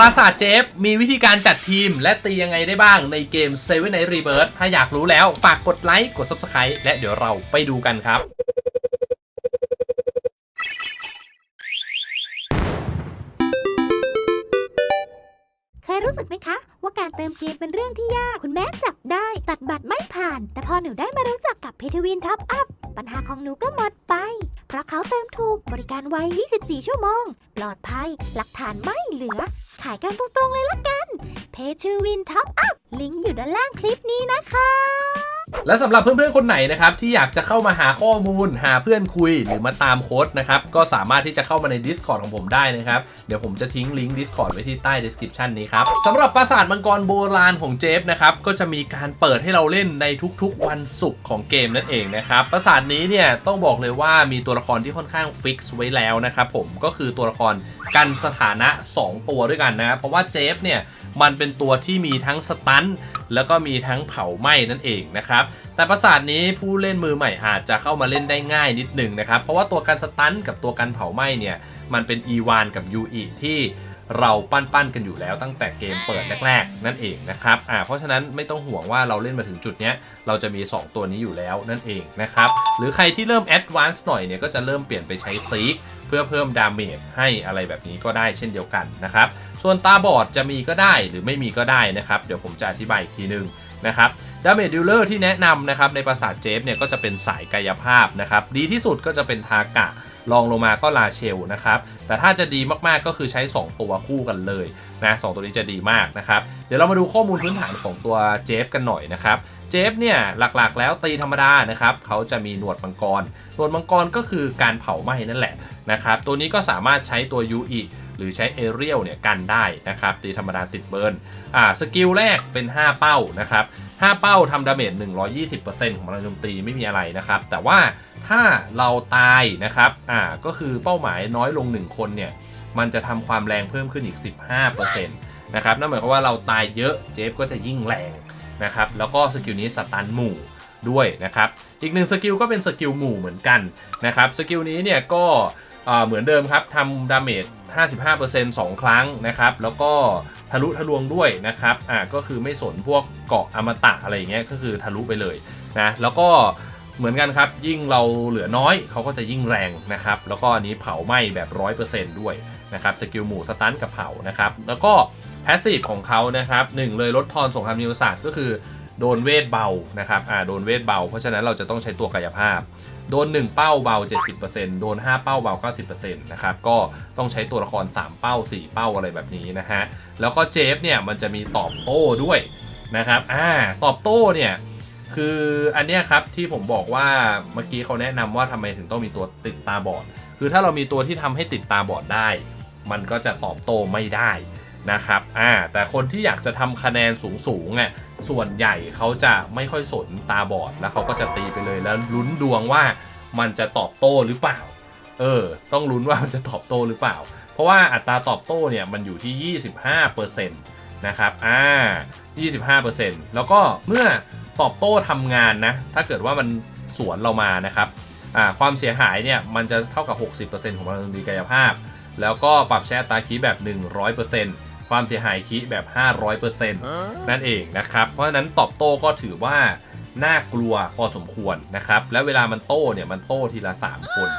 ราสาทเจฟมีวิธีการจัดทีม และตียังไงได้บ้างในเกม Seven Night Rebirth ถ้าอยากรู้แล้ว ฝากกดไลค์ กด Subscribe และเดี๋ยวเราไปดูกันครับเคยรู้สึกไหมคะ ว่าการเติมเกมเป็นเรื่องที่ยาก คุณแม่จับได้ตัดบัตรไม่ผ่าน แต่พอหนูได้มารู้จักกับเพทวินท็อปอัพปัญหาของหนูก็หมดไป เพราะเขาเติมถูกบริการไว 24 ชั่วโมง ปลอดภัย หลักฐานไม่เหลือ ขายกันตรงๆเลยละกัน เพชรวินท็อปอัพลิงก์อยู่ด้านล่างคลิปนี้นะคะ และสำหรับเพื่อนๆคนไหนนะครับที่อยากจะเข้ามาหาข้อมูล หาเพื่อนคุยหรือมาตามโค้ดนะครับก็สามารถที่จะเข้ามาใน Discord ของผมได้นะครับเดี๋ยวผมจะทิ้งลิงก์ Discord ไว้ที่ใต้ description นี้ครับสำหรับปราสาทมังกรโบราณของเจฟนะครับก็จะมีการเปิดให้เราเล่นในทุกๆ วันศุกร์ของเกมนั่นเองนะครับปราสาทนี้เนี่ยต้องบอกเลยว่ามีตัวละครที่ค่อนข้างฟิกซ์ไว้แล้วนะครับผมก็คือตัวละครกันสถานะ 2 ตัวด้วยกันนะเพราะว่าเจฟเนี่ยมันเป็นตัวที่มีทั้งสตัน แล้วก็มีทั้งเผาไหม้นั่นเองนะครับ แต่ปราสาทนี้ผู้เล่นมือใหม่อาจจะเข้ามาเล่นได้ง่ายนิดหนึ่งนะครับ เพราะว่าตัวการสตันกับตัวการเผาไหม้เนี่ย มันเป็นอีวานกับยูอิที่ เราปั้นๆกันอยู่แล้วตั้งแต่เกมเปิดแรกๆ นั่นเองนะครับอ่าเพราะฉะนั้นไม่ต้องห่วงว่าเราเล่นมาถึงจุดเนี้ยเราจะมี 2 ตัวนี้อยู่แล้วนั่นเองนะครับหรือใครที่เริ่มแอดวานซ์หน่อยเนี่ยก็จะเริ่มเปลี่ยนไปใช้ซีกเพื่อเพิ่มดาเมจให้อะไรแบบนี้ก็ได้เช่นเดียวกันนะครับส่วนตาบอดจะมีก็ได้หรือไม่มีก็ได้นะครับ เดี๋ยวผมจะอธิบายอีกทีนึงนะครับ ดาเมจดิลเลอร์ที่แนะนำนะครับในปราสาทเจฟเนี่ยก็จะเป็นสายกายภาพนะครับดีที่สุดก็จะเป็นทากะลองลงมาก็ลาเชลนะครับแต่ถ้าจะดีมากๆก็คือใช้ 2 ตัวคู่กันเลยนะสองตัวนี้จะดีมากนะครับเดี๋ยวเรามาดูข้อมูลพื้นฐานของตัวเจฟกันหน่อยนะครับเจฟเนี่ยหลักๆ แล้วตีธรรมดานะครับเขาจะมีหนวดมังกร หนวดมังกรก็คือการเผาไหม้นั่นแหละนะครับตัวนี้ก็สามารถใช้ตัวยูอิ หรือใช้เอเรียลเนี่ยกันได้นะครับ ตีธรรมดาติดเบิร์นอ่าสกิลแรกเป็น 5 เป้านะครับ 5 เป้าทำดาเมจ120%ของพลังโจมตีไม่มีอะไรนะครับ แต่ว่าถ้าเราตายนะครับอ่าก็คือเป้าหมายน้อยลง 1 คนเนี่ยมันจะทำความแรงเพิ่มขึ้นอีก 15%นะครับนั่นหมายความว่าเราตายเยอะเจฟก็จะยิ่งแรงนะครับแล้วก็สกิลนี้สตันหมู่ด้วยนะครับอีกหนึ่งสกิลก็เป็นสกิลหมู่เหมือนกันนะครับสกิลนี้เนี่ยก็เหมือนเดิมครับทำดาเมจ 55% 2ครั้งนะครับ แล้วก็ทะลุทะลวงด้วยนะครับ อ่าก็คือไม่สนพวกเกาะอมตะอะไรอย่างเงี้ยก็คือทะลุไปเลยนะ แล้วก็เหมือนกันครับ ยิ่งเราเหลือน้อยเขาก็จะยิ่งแรงนะครับ แล้วก็อันนี้เผาไหม้แบบ 100%ด้วยนะครับสกิลหมู่สตันกับเผานะครับ แล้วก็แพสซีฟของเขานะครับหนึ่งเลยลดทอนสงครามนิวศาสตร์ก็คือ โดนเวทเบานะครับอ่าโดนเวทเบา เพราะฉะนั้นเราจะต้องใช้ตัวกายภาพ โดน 1 เป้าเบา 70%โดน 5 เป้าเบา 90%นะครับก็ต้องใช้ตัวละคร 3 เป้า 4 เป้าอะไรแบบนี้นะฮะแล้วก็เจฟเนี่ยมันจะมีตอบโต้ด้วยนะครับอ่าตอบโต้เนี่ยคืออันเนี้ยครับที่ผมบอกว่าเมื่อกี้เขาแนะนำว่าทำไมถึงต้องมีตัวติดตาบอด คือถ้าเรามีตัวที่ทำให้ติดตาบอดได้ มันก็จะตอบโต้ไม่ได้ นะครับอ่าแต่คนที่อยากจะทำคะแนนสูงๆอะส่วนใหญ่เขาจะไม่ค่อยสนตาบอด แล้วเขาก็จะตีไปเลยแล้วลุ้นดวงว่ามันจะตอบโต้หรือเปล่า เออ ต้องลุ้นว่ามันจะตอบโต้หรือเปล่า เพราะว่าอัตราตอบโต้เนี่ยมันอยู่ที่ 25%นะครับ อ่า 25%แล้วก็เมื่อตอบโต้ทำงานนะ ถ้าเกิดว่ามันสวนเรามานะครับ อ่า ความเสียหายเนี่ย มันจะเท่ากับ 60%ของพลังดีกายภาพ แล้วก็ปรับใช้อัตราคีแบบ 100% ความเสียหายคีย์แบบ 500%นั่นเองนะครับ เพราะฉะนั้นตอบโต้ก็ถือว่าน่ากลัวพอสมควรนะครับ แล้วเวลามันโต้เนี่ยมันโต้ทีละ 3 คน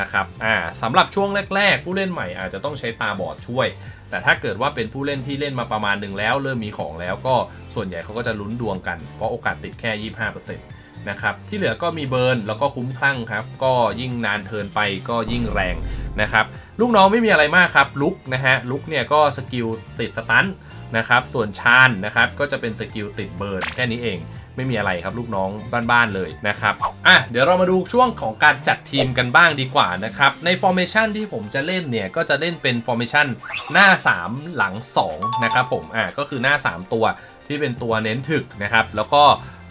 นะครับอ่าสำหรับช่วงแรก ๆ ผู้เล่นใหม่อาจจะต้องใช้ตาบอดช่วย แต่ถ้าเกิดว่าเป็นผู้เล่นที่เล่นมาประมาณหนึ่งแล้ว เริ่มมีของแล้วก็ส่วนใหญ่เขาก็จะลุ้นดวงกัน เพราะโอกาสติดแค่ 25%นะครับที่เหลือก็มีเบิร์นแล้วก็คุ้มคลั่งครับ ก็ยิ่งนานเทิร์นไปก็ยิ่งแรง นะครับลูกน้องไม่มีอะไรมากครับลุกนะฮะลุกเนี่ยก็สกิลติดสตันนะครับส่วนชานนะครับก็จะเป็นสกิลติดเบิร์นแค่นี้เองไม่มีอะไรครับลูกน้องบ้านๆเลยนะครับอะเดี๋ยวเรามาดูช่วงของการจัดทีมกันบ้างดีกว่านะครับในฟอร์เมชันที่ผมจะเล่นเนี่ยก็จะเล่นเป็นฟอร์เมชันหน้า 3 หลัง2นะครับผมอะก็คือหน้า 3 ตัวที่เป็นตัวเน้นถึกนะครับแล้วก็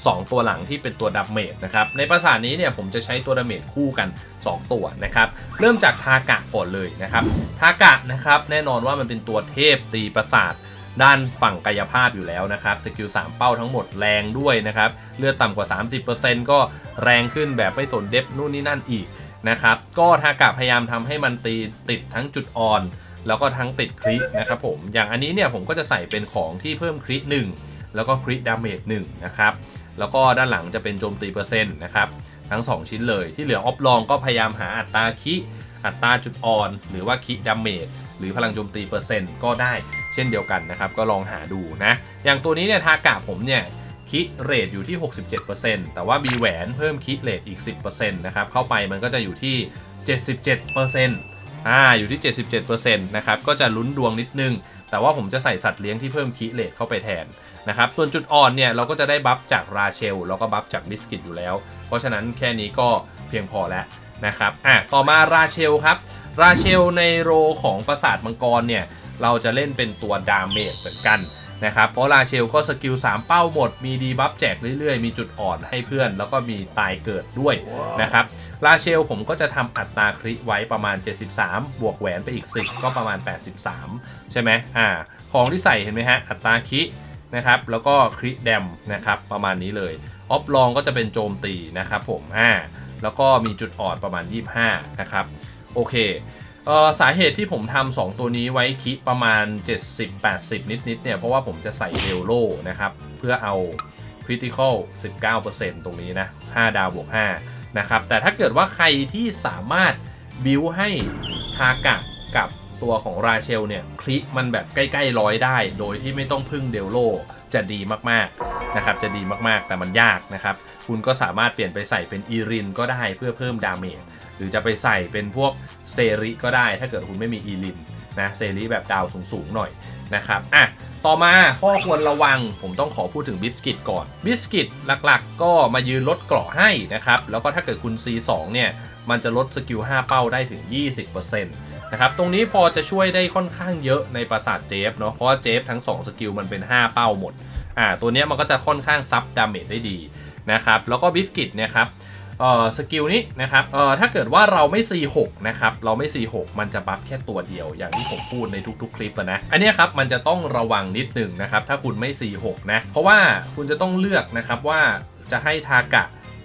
2 ตัวหลังที่เป็นตัวดับเมจนะครับ ในภาษานี้เนี่ยผมจะใช้ตัวดับเมจคู่กัน 2 ตัวนะครับ เริ่มจากทากะก่อนเลยนะครับ ทากะนะครับแน่นอนว่ามันเป็นตัวเทพตีประสาทด้านฝั่งกายภาพอยู่แล้วนะครับสกิล3เป้าทั้งหมดแรงด้วยนะครับเลือดต่ำกว่า 30%ก็แรงขึ้นแบบไม่สนเดฟนู่นนี่นั่นอีกนะครับก็ทากะพยายามทำให้มันตีติดทั้งจุดอ่อน แล้วก็ทั้งติดครินะครับผมอย่างอันนี้เนี่ยผมก็จะใส่เป็นของที่เพิ่มคริหนึ่งแล้วก็คริดาเมจหนึ่งนะครับ แล้วก็ด้านหลังจะเป็นโจมตีเปอร์เซ็นต์นะครับทั้ง 2 ชิ้นเลยที่เหลือออฟลองก็พยายามหาอัตราคิอัตราจุดอ่อน หรือว่าคิดาเมจหรือพลังโจมตีเปอร์เซ็นต์ก็ได้เช่นเดียวกันนะครับ ก็ลองหาดูนะ อย่างตัวนี้เนี่ยทากะผมเนี่ยคิเรทอยู่ที่ 67%แต่ว่ามีแหวนเพิ่มคิเรทอีก 10%นะครับเข้าไปมันก็จะอยู่ที่ 77%อ่าอยู่ที่ 77%นะครับก็จะลุ้นดวงนิดนึง แต่ว่าผมจะใส่สัตว์เลี้ยงที่เพิ่มคิเรทเข้าไปแทน นะครับ ส่วนจุดอ่อนเนี่ยเราก็จะได้บัฟจากราเชลแล้วก็บัฟจากบิสกิตอยู่แล้ว เพราะฉะนั้นแค่นี้ก็เพียงพอแล้วนะครับอะต่อมาราเชลครับ ราเชลในโรของปราสาทมังกรเนี่ยเราจะเล่นเป็นตัวดาเมจเหมือนกันนะครับ เพราะราเชลก็สกิล 3 เป้าหมด มีดีบัฟแจกเรื่อยๆ มีจุดอ่อนให้เพื่อน แล้วก็มีตายเกิดด้วยนะครับ ราเชลผมก็จะทำอัตราคริไว้ประมาณ 73 บวกแหวนไปอีก 10 ก็ประมาณ 83 ใช่ไหมอ่า ของที่ใส่เห็นไหมฮะ อัตราคิ นะครับ แล้วก็คริแดมนะครับประมาณนี้เลยออฟลองก็จะเป็นโจมตีนะครับผมอ่าแล้วก็มีจุดอ่อนประมาณ 25 นะครับ โอเคเอ่อสาเหตุที่ผมทำสองตัวนี้ไว้คิประมาณ 70-80 นิดๆเนี่ย เพราะว่าผมจะใส่เรลโลนะครับ เพื่อเอา Critical 19%ตรงนี้นะ 5 ดาวบวก5นะครับ แต่ถ้าเกิดว่าใครที่สามารถบิวให้ทากะกับ ตัวของราเชลเนี่ยคลิมันแบบใกล้ๆร้อยได้ โดยที่ไม่ต้องพึ่งเดลโลจะดีมากๆนะครับจะดีมากๆแต่มันยากนะครับ คุณก็สามารถเปลี่ยนไปใส่เป็นอีรินก็ได้เพื่อเพิ่มดาเมจหรือจะไปใส่เป็นพวกเซริก็ได้ถ้าเกิดคุณไม่มีอีลินนะเซริแบบดาวสูงๆหน่อยนะครับอะต่อมาข้อควรระวังผมต้องขอพูดถึงบิสกิตก่อนบิสกิตหลักๆ ก็มายืนลดเกราะให้นะครับแล้วก็ถ้าเกิดคุณ C2 เนี่ยมันจะลดสกิล5 เป้าได้ถึง 20% นะครับตรงนี้พอจะช่วยได้ค่อนข้างเยอะในปราสาทเจฟเนาะเพราะว่าเจฟทั้ง 2 สกิลมันเป็น 5 เป้าหมดอ่าตัวนี้มันก็จะค่อนข้างซับดาเมจได้ดีนะครับแล้วก็บิสกิตเนี่ยครับเอ่อสกิลนี้นะครับเอ่อถ้าเกิดว่าเราไม่ C6 นะครับเราไม่ C6 มันจะบัฟแค่ตัวเดียว อย่างที่ผมพูดในทุกๆ คลิปอะนะอันนี้ครับมันจะต้องระวังนิดหนึ่งนะครับถ้าคุณไม่ C6 นะเพราะว่าคุณจะต้องเลือกนะครับว่าจะให้ทากะ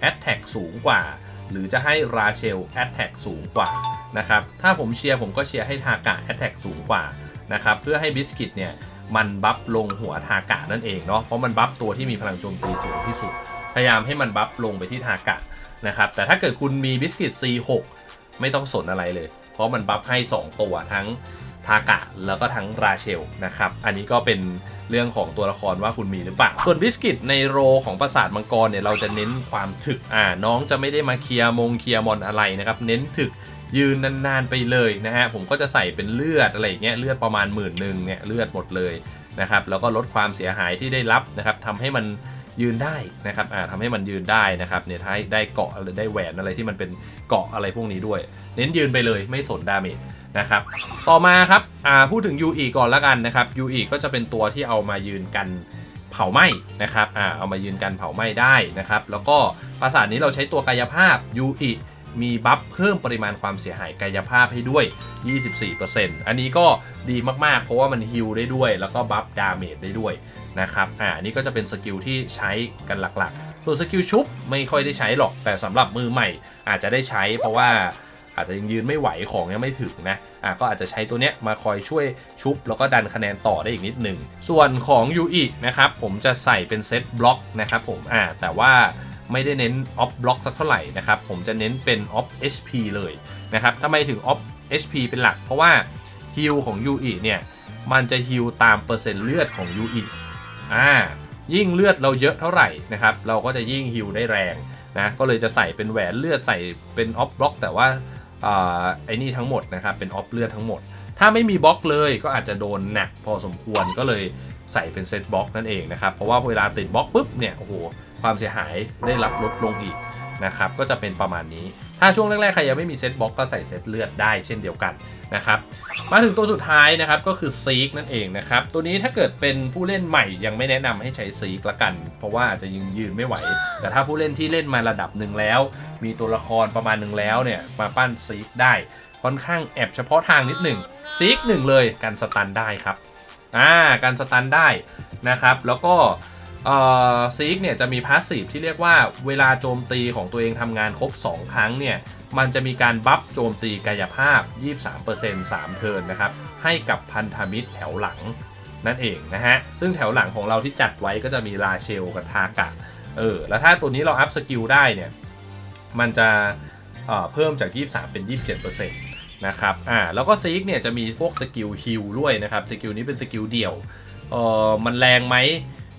Attack สูงกว่า หรือจะให้ราเชล Attack สูงกว่านะครับถ้าผมเชียร์ผมก็เชียร์ให้ทากะ Attack สูงกว่านะครับเพื่อให้บิสกิตเนี่ยมันบัฟลงหัวทากะนั่นเองเนาะเพราะมันบัฟตัวที่มีพลังโจมตีสูงที่สุด พยายามให้มันบัฟลงไปที่ทากะนะครับแต่ถ้าเกิดคุณมีบิสกิต C6 ไม่ต้องสนอะไรเลย เพราะมันบัฟให้ 2 ตัวทั้ง ทากะแล้วก็ทั้งราเชลนะครับ อันนี้ก็เป็นเรื่องของตัวละครว่าคุณมีหรือเปล่า ส่วนบิสกิตในโรของปราสาทมังกรเนี่ยเราจะเน้นความถึกอ่าน้องจะไม่ได้มาเคลียร์มงเคลียร์มอนอะไรนะครับ เน้นถึกยืนนานๆไปเลยนะฮะผมก็จะใส่เป็นเลือดอะไรอย่างเงี้ยเลือดประมาณหมื่นหนึ่งเนี่ยเลือดหมดเลยนะครับแล้วก็ลดความเสียหายที่ได้รับนะครับทำให้มันยืนได้นะครับอ่าทำให้มันยืนได้นะครับเนี่ยถ้าได้เกาะหรือได้แหวนอะไรที่มันเป็นเกาะอะไรพวกนี้ด้วย เน้นยืนไปเลยไม่สนดาเมจ นะครับ ต่อมาครับพูดถึง UE ก่อนละกันนะครับ UE ก็จะเป็นตัวที่เอามายืนกันเผาไหม้นะครับอเอามายืนกันเผาไหม้ได้นะครับ แล้วก็ปราสาทนี้เราใช้ตัวกายภาพ UE มีบัฟเพิ่มปริมาณความเสียหายกายภาพให้ด้วย 24%อันนี้ก็ดีมากๆ เพราะว่ามันฮิลได้ด้วย แล้วก็บัฟดาเมจได้ด้วยนะครับ อ่าอันนี้ก็จะเป็นสกิลที่ใช้กันหลักๆ ส่วนสกิลชุบไม่ค่อยได้ใช้หรอก แต่สำหรับมือใหม่อาจจะได้ใช้เพราะว่า อาจจะยังยืนไม่ไหวของยังไม่ถึงนะอ่าก็อาจจะใช้ตัวเนี้ยมาคอยช่วยชุบ แล้วก็ดันคะแนนต่อได้อีกนิดหนึ่งส่วนของ UI นะครับผมจะใส่เป็นเซตบล็อกนะครับผมอ่าแต่ว่าไม่ได้เน้นออฟบล็อกสักเท่าไหร่นะครับผมจะเน้นเป็นออฟ HP เลยนะครับทำไมถึงออฟ HP เป็นหลัก เพราะว่าฮิลของ UI เนี่ยมันจะฮิลตามเปอร์เซ็นต์เลือดของ UI อ่ายิ่งเลือดเราเยอะเท่าไหร่นะครับเราก็จะยิ่งฮิลได้แรงนะก็เลยจะใส่เป็นแหวนเลือดใส่เป็นออฟบล็อกแต่ว่า ไอ้นี่ทั้งหมดนะครับเป็นออฟเลือดทั้งหมด ถ้าไม่มีบล็อกเลยก็อาจจะโดนหนักพอสมควรก็เลยใส่เป็นเซตบล็อกนั่นเองนะครับ เพราะว่าเวลาติดบล็อกปุ๊บเนี่ยโอ้โหความเสียหายได้รับลดลงอีกนะครับก็จะเป็นประมาณนี้ ถ้าช่วงแรกๆใครยังไม่มีเซตบล็อกก็ใส่เซตเลือดได้เช่นเดียวกันนะครับมาถึงตัวสุดท้ายนะครับก็คือซีกนั่นเองนะครับตัวนี้ถ้าเกิดเป็นผู้เล่นใหม่ยังไม่แนะนำให้ใช้ซีกละกัน เพราะว่าอาจจะยังยืนไม่ไหว แต่ถ้าผู้เล่นที่เล่นมาระดับหนึ่งแล้ว มีตัวละครประมาณหนึ่งแล้วเนี่ยมาปั้นซีกได้ค่อนข้างแอบเฉพาะทางนิดหนึ่งซีกหนึ่งเลยกันสตันได้ครับอ่ากันสตันได้นะครับแล้วก็ ซีกเนี่ยจะมีพาสซีฟที่เรียกว่าเวลาโจมตีของตัวเองทำงานครบ 2 ครั้งเนี่ยมันจะมีการบัฟโจมตีกายภาพ 23% 3 เทิร์นนะครับ ให้กับพันธมิตรแถวหลังนั่นเองนะฮะ ซึ่งแถวหลังของเราที่จัดไว้ก็จะมีราเชลกับทากะ เออ แล้วถ้าตัวนี้เราอัพสกิลได้เนี่ย มันจะเเพิ่มจาก 23 เป็น 27%นะครับ อ่า แล้วก็ซีกเนี่ยจะมีพวกสกิลฮิลด้วยนะครับ สกิลนี้เป็นสกิลเดี่ยว เออมันแรงไหม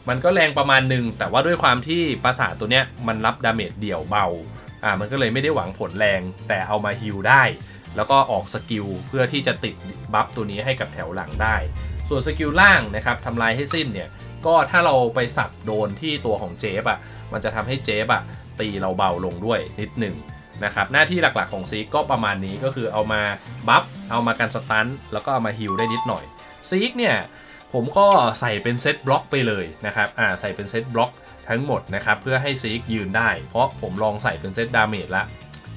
มันก็แรงประมาณหนึ่งแต่ว่าด้วยความที่ปราสาทตัวเนี้ยมันรับดาเมจเดี่ยวเบาอ่ามันก็เลยไม่ได้หวังผลแรงแต่เอามาฮิลได้ แล้วก็ออกสกิลเพื่อที่จะติดบัฟตัวนี้ให้กับแถวหลังได้ ส่วนสกิลล่างนะครับทำลายให้สิ้นเนี่ยก็ถ้าเราไปสับโดนที่ตัวของเจฟอะมันจะทำให้เจฟอะตีเราเบาลงด้วยนิดหนึ่งนะครับหน้าที่หลักๆของซีกก็ประมาณนี้ก็คือเอามาบัฟเอามากันสตันแล้วก็เอามาฮิลได้นิดหน่อยซีกเนี่ย ผมก็ใส่เป็นเซตบล็อกไปเลยนะครับอ่าใส่เป็นเซตบล็อกทั้งหมดนะครับเพื่อให้ซีกยืนได้ เพราะผมลองใส่เป็นเซตดาเมจละ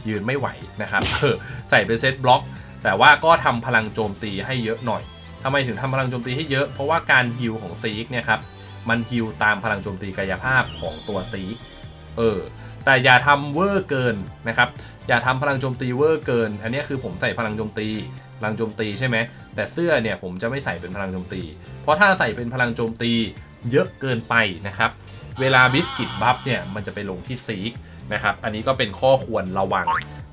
ยืนไม่ไหวนะครับเออใส่เป็นเซตบล็อก แต่ว่าก็ทำพลังโจมตีให้เยอะหน่อยทำไมถึงทำพลังโจมตีให้เยอะ เพราะว่าการฮิลของซีกเนี่ยครับมันฮิลตามพลังโจมตีกายภาพของตัวซีกเออแต่อย่าทำเวอร์เกินนะครับอย่าทำพลังโจมตีเวอร์เกิน อันนี้คือผมใส่พลังโจมตี พลังโจมตีใช่ไหมแต่เสื้อเนี่ยผมจะไม่ใส่เป็นพลังโจมตี เพราะถ้าใส่เป็นพลังโจมตีเยอะเกินไปนะครับเวลาบิสกิตบัฟเนี่ยมันจะไปลงที่ซีกนะครับอันนี้ก็เป็นข้อควรระวัง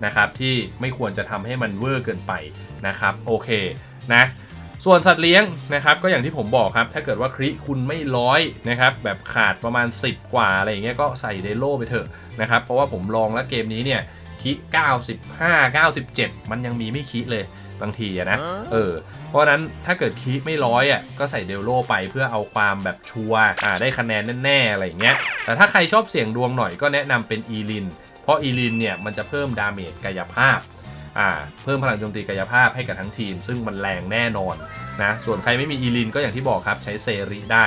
นะครับที่ไม่ควรจะทำให้มันเวอร์เกินไปนะครับโอเคนะส่วนสัตว์เลี้ยงนะครับก็อย่างที่ผมบอกครับถ้าเกิดว่าคริคุณไม่ร้อยนะครับแบบขาดประมาณ 10 กว่าอะไรอย่างเงี้ยก็ใส่เดโลไปเถอะนะครับเพราะว่าผมลองแล้วเกมนี้เนี่ยคิ95 97 มันยังมีไม่คิเลย บางทีอะนะเออเพราะฉะนั้นถ้าเกิดคิไม่ร้อยอะก็ใส่เดโลไปเพื่อเอาความแบบชัวร์อ่าได้คะแนนแน่ๆอะไรอย่างเงี้ยแต่ถ้าใครชอบเสี่ยงดวงหน่อยก็แนะนำเป็นอีลิน เพราะอีลินเนี่ยมันจะเพิ่มดาเมจกายภาพอ่าเพิ่มพลังโจมตีกายภาพให้กับทั้งทีม ซึ่งมันแรงแน่นอนนะส่วนใครไม่มีอีลินก็อย่างที่บอกครับใช้เซริได้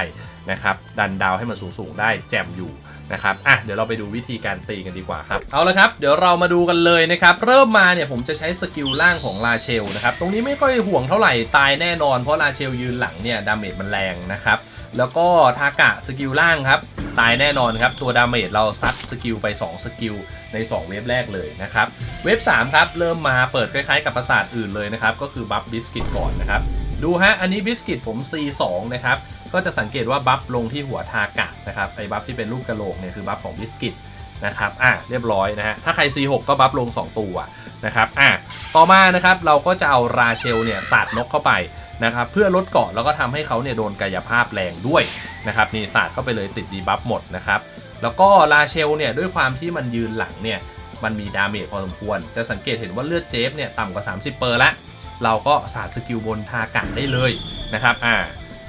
นะครับดันดาวให้มันสูงๆได้แจมอยู่ นะครับอะเดี๋ยวเราไปดูวิธีการตีกันดีกว่าครับเอาละครับเดี๋ยวเรามาดูกันเลยนะครับเริ่มมาเนี่ยผมจะใช้สกิลล่างของลาเชลนะครับตรงนี้ไม่ค่อยห่วงเท่าไหร่ตายแน่นอนเพราะลาเชลยืนหลังเนี่ยดาเมจมันแรงนะครับแล้วก็ทากะสกิลล่างครับตายแน่นอนครับตัวดาเมจเราซัดสกิลไป 2 สกิลใน 2 เวฟแรกเลยนะครับเวฟ3ครับเริ่มมาเปิดคล้ายๆ กับประสาทอื่นเลยนะครับก็คือบัฟบิสกิตก่อนนะครับดูฮะอันนี้บิสกิตผม C2 นะครับ ก็จะสังเกตว่าบัฟลงที่หัวทากะนะครับไอ้บัฟที่เป็นรูปกระโหลกเนี่ยคือบัฟของบิสกิตนะครับอะเรียบร้อยนะฮะถ้าใคร C6 ก็บัฟลง 2 ตัวนะครับอะต่อมานะครับเราก็จะเอาราเชลเนี่ยสาดนกเข้าไปนะครับเพื่อลดเกาะแล้วก็ทำให้เขาเนี่ยโดนกายภาพแรงด้วยนะครับนี่สาดเข้าไปเลยติดดีบัฟหมดนะครับแล้วก็ราเชลเนี่ยด้วยความที่มันยืนหลังเนี่ยมันมีดาเมจพอสมควร จะสังเกตเห็นว่าเลือดเจฟเนี่ยต่ำกว่า 30 เปอร์ละเราก็สาดสกิลบนทากะได้เลยนะครับอ่า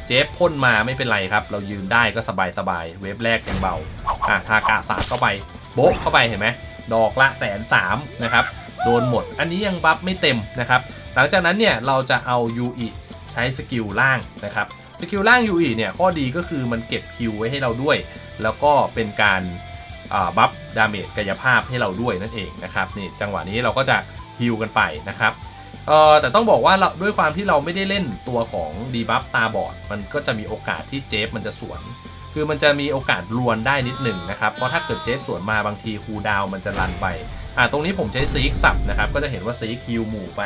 เจฟพ่นมาไม่เป็นไรครับ เรายืนได้ก็สบายสบายๆเวฟแรกยังเบาอ่าทากะสาดเข้าไปโบ๊ะเข้าไปเห็นไหมดอกละแสนสามนะครับโดนหมด อันนี้ยังบัฟไม่เต็มนะครับหลังจากนั้นเนี่ยเราจะเอายูอิใช้สกิลล่างนะครับสกิลล่างยูอิเนี่ยข้อดีก็คือมันเก็บคิวไว้ให้เราด้วย แล้วก็เป็นการบัฟดาเมจกายภาพให้เราด้วยนั่นเองนะครับนี่จังหวะนี้เราก็จะฮิลกันไปนะครับ เออแต่ต้องบอกว่าเราด้วยความที่เราไม่ได้เล่นตัวของดีบัฟตาบอด มันก็จะมีโอกาสที่เจฟมันจะสวน คือมันจะมีโอกาสรวนได้นิดหนึ่งนะครับ เพราะถ้าเกิดเจฟสวนมาบางทีคูดาวมันจะรันไป อ่าตรงนี้ผมใช้ซีกสับนะครับ ก็จะเห็นว่าซีกคิวหมู่ไป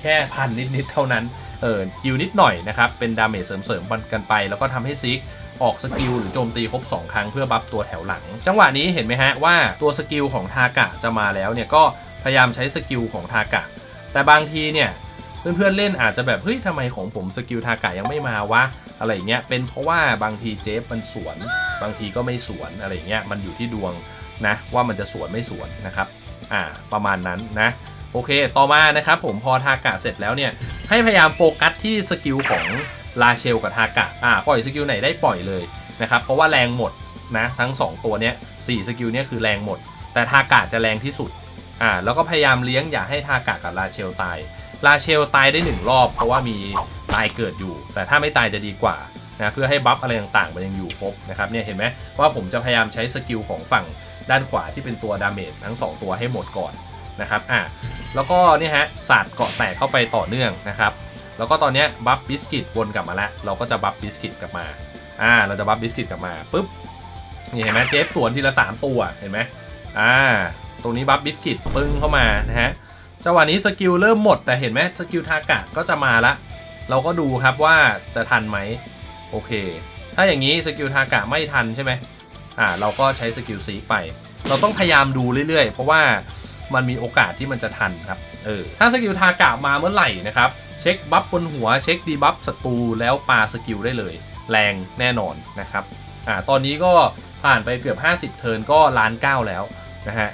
แค่พันนิดๆเท่านั้น เออคิวนิดหน่อยนะครับ เป็นดาเมจเสริมๆกันไป แล้วก็ทำให้ซีกออกสกิลหรือโจมตีครบ 2 ครั้งเพื่อบัฟตัวแถวหลัง จังหวะนี้เห็นไหมฮะว่าตัวสกิลของทากะจะมาแล้วเนี่ยก็พยายามใช้สกิลของทากะ แต่บางทีเนี่ยเพื่อนๆเล่นอาจจะแบบเฮ้ยทำไมของผมสกิลทากะยังไม่มาวะอะไรอย่างเงี้ยเป็นเพราะว่าบางทีเจฟมันสวน บางทีก็ไม่สวนอะไรอย่างเงี้ยมันอยู่ที่ดวงนะว่ามันจะสวนไม่สวนนะครับอ่าประมาณนั้นนะโอเคต่อมานะครับผมพอทากะเสร็จแล้วเนี่ยให้พยายามโฟกัสที่สกิลของลาเชลกับทากะอ่าปล่อยสกิลไหนได้ปล่อยเลยนะครับเพราะว่าแรงหมดนะทั้งสองตัวเนี้ยสี่สกิลเนี้ยคือแรงหมด แต่ทากะจะแรงที่สุด อ่าแล้วก็พยายามเลี้ยงอย่าให้ทากะกับลาเชลตายลาเชลตายได้หนึ่งรอบ เพราะว่ามีตายเกิดอยู่ แต่ถ้าไม่ตายจะดีกว่านะเพื่อให้บัฟอะไรต่างๆมันยังอยู่ครบนะครับเนี่ยเห็นไหมว่าผมจะพยายามใช้สกิลของฝั่งด้านขวาที่เป็นตัวดาเมจทั้ง 2 ตัวให้หมดก่อนนะครับอะแล้วก็นี่ฮะศาสตร์เกาะแตกเข้าไปต่อเนื่องนะครับแล้วก็ตอนนี้บัฟบิสกิตวนกลับมาแล้วเราก็จะบัฟบิสกิตกลับมาอ่าเราจะบัฟบิสกิตกลับมาปุ๊บนี่เห็นไหมเจฟสวนทีละ3ตัวเห็นไหมอ่า ตรงนี้บัฟบิสกิตปึ้งเข้ามานะฮะจังหวะนี้สกิลเริ่มหมดแต่เห็นไหมสกิลทากะก็จะมาละ เราก็ดูครับว่าจะทันไหมโอเค ถ้าอย่างนี้สกิลทากะไม่ทันใช่ไหมอ่าเราก็ใช้สกิลซีไป เราต้องพยายามดูเรื่อยๆ เพราะว่ามันมีโอกาสที่มันจะทันครับเออถ้าสกิลทากะมาเมื่อไหร่นะครับเช็คบัฟบนหัวเช็คดีบัฟศัตรูแล้วปาสกิลได้เลย แรงแน่นอนนะครับอ่าตอนนี้ก็ผ่านไปเกือบ 50 เทิร์นก็ล้านเก้าแล้วนะฮะ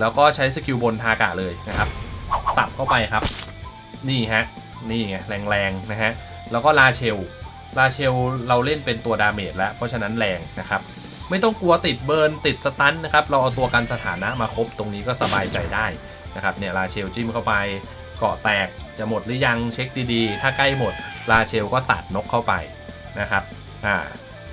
แล้วก็ใช้สกิลบนทากะเลยนะครับสับเข้าไปครับ นี่ฮะ นี่ไงแรงๆนะฮะ แล้วก็ลาเชล ลาเชลเราเล่นเป็นตัวดาเมจแล้ว เพราะฉะนั้นแรงนะครับ ไม่ต้องกลัวติดเบิร์นติดสตันนะครับ เราเอาตัวกันสถานะมาครบตรงนี้ก็สบายใจได้นะครับ เนี่ยลาเชลจิ้มเข้าไปเกาะแตกจะหมดหรือยังเช็คดีๆ ถ้าใกล้หมดลาเชลก็สัดนกเข้าไปนะครับ อ่า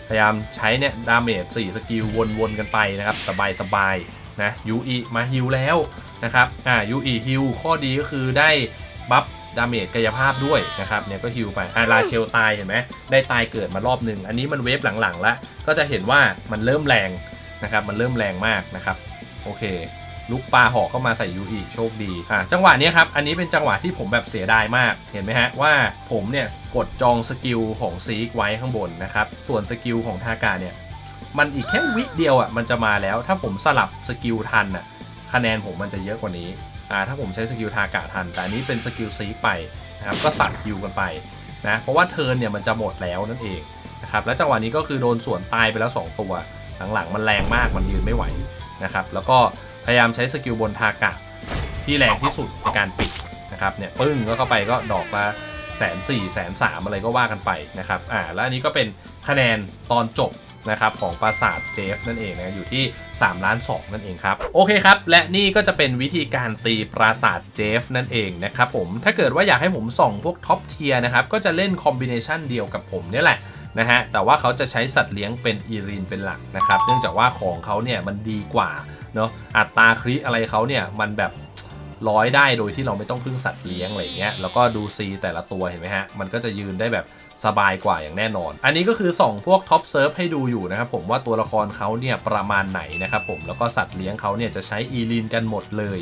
พยายามใช้เนี่ยดาเมจ4สกิลวนๆกันไปนะครับ สบายๆ นะยูอีมาฮิลแล้วนะครับอ่ายูอีฮิลข้อดีก็คือได้บัฟดาเมจกายภาพด้วยนะครับเนี่ยก็ฮิลไปอ่าลาเชลตายเห็นไหมได้ตายเกิดมารอบหนึ่งอันนี้มันเวฟหลังๆแล้วก็จะเห็นว่ามันเริ่มแรงนะครับมันเริ่มแรงมากนะครับโอเคลูกปลาหอกเข้ามาใส่ยูอีโชคดีอ่าจังหวะนี้ครับ อันนี้เป็นจังหวะที่ผมแบบเสียดายมาก เห็นไหมฮะว่าผมเนี่ยกดจองสกิลของซีกไว้ข้างบนนะครับ ส่วนสกิลของทากาเนี่ย มันอีกแค่วิเดียวอะมันจะมาแล้ว ถ้าผมสลับสกิลทันอะคะแนนผมมันจะเยอะกว่านี้อ่าถ้าผมใช้สกิลทากะทัน แต่อันนี้เป็นสกิลซีไปนะครับก็สัดคิวกันไปนะเพราะว่าเทิร์นเนี่ยมันจะหมดแล้วนั่นเองนะครับและจังหวะนี้ก็คือโดนสวนตายไปแล้ว 2 ตัว หลังๆ มันแรงมากมันยืนไม่ไหวนะครับแล้วก็พยายามใช้สกิลบนทากะที่แรงที่สุดในการปิดนะครับเนี่ยปึ้งก็เข้าไปก็ดอกละแสนสี่แสนสามอะไรก็ว่ากันไปนะครับอ่าแล้วอันนี้ก็เป็นคะแนนตอนจบ นะครับของปราสาทเจฟนั่นเองนะอยู่ที่ 3 ล้าน 2 นั่นเองครับ โอเคครับ และนี่ก็จะเป็นวิธีการตีปราสาทเจฟนั่นเองนะครับผมถ้าเกิดว่าอยากให้ผมส่องพวกท็อปเทียนะครับก็จะเล่นคอมบิเนชันเดียวกับผมเนี่ยแหละนะฮะแต่ว่าเขาจะใช้สัตว์เลี้ยงเป็นอีรินเป็นหลักนะครับเนื่องจากว่าของเขาเนี่ยมันดีกว่าเนาะอัตราคริอะไรเขาเนี่ยมันแบบร้อยได้โดยที่เราไม่ต้องพึ่งสัตว์เลี้ยงอะไรอย่างเงี้ยแล้วก็ดูซีแต่ละตัวเห็นไหมฮะมันก็จะยืนได้แบบ สบายกว่าอย่างแน่นอน อันนี้ก็คือส่องพวกท็อปเซิร์ฟให้ดูอยู่นะครับผมว่าตัวละครเขาเนี่ยประมาณไหนนะครับผมแล้วก็สัตว์เลี้ยงเขาเนี่ยจะใช้อีลินกันหมดเลย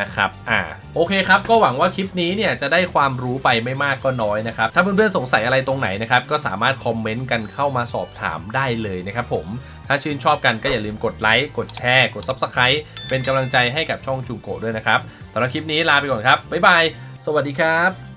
นะครับ อ่า โอเคครับ ก็หวังว่าคลิปนี้เนี่ยจะได้ความรู้ไปไม่มากก็น้อยนะครับ ถ้าเพื่อนๆสงสัยอะไรตรงไหนนะครับ ก็สามารถคอมเมนต์กันเข้ามาสอบถามได้เลยนะครับผม ถ้าชื่นชอบกันก็อย่าลืมกดไลค์ กดแชร์ กด Subscribe เป็นกำลังใจให้กับช่องจูโกด้วยนะครับสำหรับคลิปนี้ลาไปก่อนครับ บ๊ายบาย สวัสดีครับ